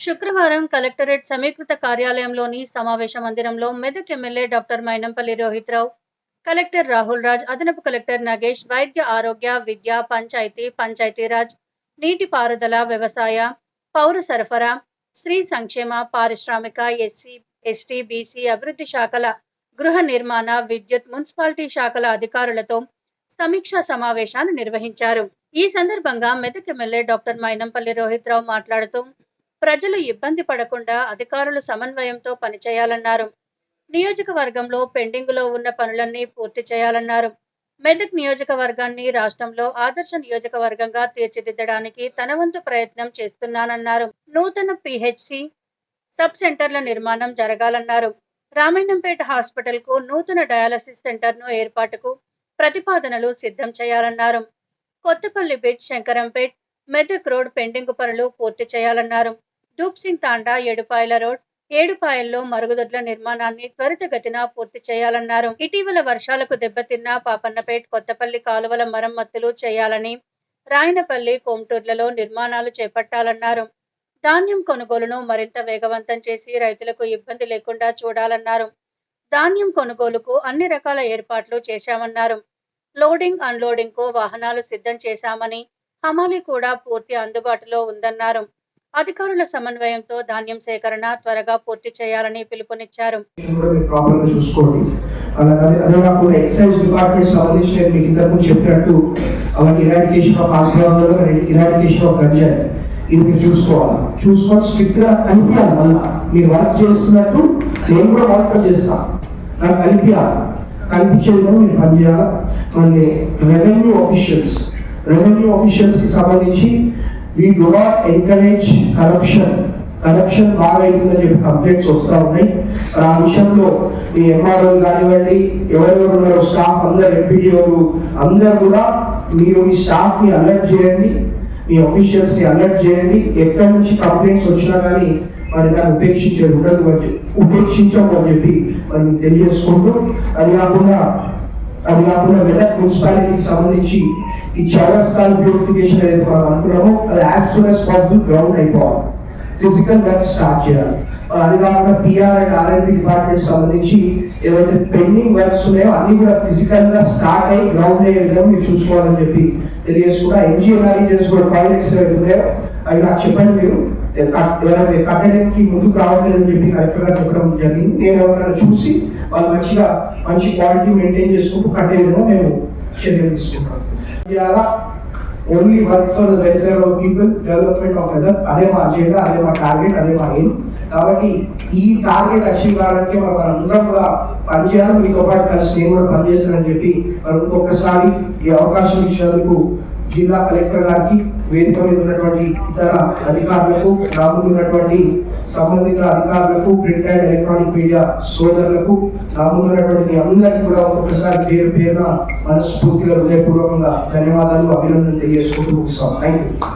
శుక్రవారం కలెక్టరేట్ సమీకృత కార్యాలయంలోని సమావేశ మందిరంలో Medak MLA doctor Mynampally Rohit Rao collector Rahul Raj అదనపు కలెక్టర్ నగేష్ వైద్య ఆరోగ్య విద్య పంచాయతీ పంచాయతీరాజ్ నీటిపారుదల వ్యవసాయ పౌర సరఫరా స్త్రీ సంక్షేమ పారిశ్రామిక ఎస్సీ ఎస్టీ బీసీ అభివృద్ధి శాఖల గృహ నిర్మాణ విద్యుత్ మున్సిపాలిటీ శాఖల అధికారులతో సమీక్షా సమావేశాన్ని నిర్వహించారు. ఈ సందర్భంగా మెదక్ ఎమ్మెల్యే డాక్టర్ మైనంపల్లి రోహిత్ రావు మాట్లాడుతూ ప్రజలు ఇబ్బంది పడకుండా అధికారులు సమన్వయంతో పనిచేయాలన్నారు. నియోజకవర్గంలో పెండింగులో ఉన్న పనులన్నీ పూర్తి చేయాలన్నారు. మెదక్ నియోజకవర్గాన్ని రాష్ట్రంలో ఆదర్శ నియోజకవర్గంగా తీర్చిదిద్దడానికి తన వంతు ప్రయత్నం చేస్తున్నానన్నారు. నూతన పిహెచ్సి సబ్ సెంటర్ల నిర్మాణం జరగాలన్నారు. రామాయణంపేట హాస్పిటల్కు నూతన డయాలసిస్ సెంటర్ను ఏర్పాటుకు ప్రతిపాదనలు సిద్ధం చేయాలన్నారు. కొత్తపల్లి బిట్ శంకరంపేట్ మెదక్ రోడ్ పెండింగ్ పనులు పూర్తి చేయాలన్నారు. దూప్ సింగ్ తాండా ఏడుపాయల రోడ్ ఏడుపాయల్లో మరుగుదొడ్ల నిర్మాణాన్ని త్వరితగతిన పూర్తి చేయాలన్నారు. ఇటీవల వర్షాలకు దెబ్బతిన్న పాపన్నపేట్ కొత్తపల్లి కాలువల మరమ్మతులు చేయాలని రాయనపల్లి కోమటూర్లలో నిర్మాణాలు చేపట్టాలన్నారు. ధాన్యం కొనుగోలును మరింత వేగవంతం చేసి రైతులకు ఇబ్బంది లేకుండా చూడాలన్నారు. ధాన్యం కొనుగోలుకు అన్ని రకాల ఏర్పాట్లు చేశామన్నారు. లోడింగ్ అన్లోడింగ్కు వాహనాలు సిద్ధం చేశామని హమాలీ కూడా పూర్తి అందుబాటులో ఉందన్నారు. అధికారుల సమన్వయంతో ధాన్యం సేకరణ త్వరగా పూర్తి చేయాలని పిలుపునిచ్చారు. చూసుకోండి. ఎక్సైజ్ డిపార్ట్మెంట్ సంబంధించి మీకు ఇంతకు చెప్పినట్టు అవన్నీ ఇరాడికేషన్ ఆఫ్ ఆస్ట్రాలలో ఇరాడికేషన్ ఆఫ్ గంజాయి ఇది మీరు చూసుకోవాలి. చూసుకొని స్ట్రిక్ట్గా కనిపించాలి మళ్ళీ. మీరు వర్క్ చేస్తున్నట్టు నేను కూడా వర్క్ చేస్తాను నాకు కనిపించాలి కనిపించే విధంగా మీరు పనిచేయాలి? మళ్ళీ రెవెన్యూ ఆఫీషియల్స్ రెవెన్యూ ఆఫీషియల్స్కి సంబంధించి we do not encourage corruption corruption బాగా అవుతుందని చెప్పి కంప్లైంట్స్ వస్తూ ఉన్నాయి. ఆ విషయంలో మీ ఎంఆర్ఓ కానివ్వండి ఎవరెవరు ఉన్నారో స్టాఫ్ అందరు ఎంపీడీఓలు అందరు కూడా మీరు మీ స్టాఫ్ని అలర్ట్ చేయండి. మీ ఆఫీషియల్స్ని అలర్ట్ చేయండి. ఎక్కడి నుంచి కంప్లైంట్స్ వచ్చినా కానీ మరి దాన్ని ఉపేక్షించే ఉండదు అని చెప్పి అని చెప్పి మరి తెలియజేసుకుంటూ అది కాకుండా అది కాకుండా మెదక్ మున్సిపాలిటీకి సంబంధించి ఈ చౌరస్తాల బ్యూటిఫికేషన్ ఏదైతే మనం అనుకున్నామో. అది as soon as possible ground అయిపోవాలి. ఫిజికల్ వర్క్ స్టార్ట్ చేయాలి. మరి అది కాకుండా పిఆర్ అండ్ ఆర్ఎండి డిపార్ట్మెంట్ సంబంధించి ఏవైతే పెండింగ్ వర్క్స్ ఉన్నాయో అన్ని కూడా ఫిజికల్గా స్టార్ట్ అయ్యి గ్రౌండ్ అయ్యే విధంగా మీరు చూసుకోవాలని చెప్పి తెలియజేసుకుంటా. ఎన్జిఓఆర్ఈ కూడా ప్రాజెక్ట్స్ ఏవైతే ఉన్నాయో అవి నాకు చెప్పండి మీరు. కట్- కట్టడానికి ముందుకు రావట్లేదని చెప్పి కరెక్ట్గా చెప్పడం జరిగింది. నేను ఎవరైనా చూసి వాళ్ళు మంచిగా మంచి క్వాలిటీ మెయింటైన్ చేసుకుంటూ కట్టే విధంగా మేము చర్యలు తీసుకుంటాం. ఇవాళ only work for the welfare of people development of weather అదే మా అజెండా అదే మా టార్గెట్ అదే మా ఎయిమ్ కాబట్టి ఈ టార్గెట్ అచీవ్ కావడానికి మనం అందరం కూడా పనిచేయాలి మీతో పాటు కలిసి నేను కూడా పనిచేస్తానని చెప్పి మనం ఇంకొకసారి ఈ అవకాశం ఇచ్చినందుకు జిల్లా కలెక్టర్ గారికి వేదిక మీద ఉన్నటువంటి ఇతర అధికారులకు రాములు ఉన్నటువంటి సంబంధిత అధికారులకు ప్రింట్ అండ్ ఎలక్ట్రానిక్ మీడియా సోదరులకు రాములు ఉన్నటువంటి అందరికీ కూడా ఒక్కొక్కసారి పేరు పేరున మనస్ఫూర్తిగా హృదయపూర్వకంగా ధన్యవాదాలు అభినందనలు తెలియజేసుకుంటూ ముగిస్తాం. Thank you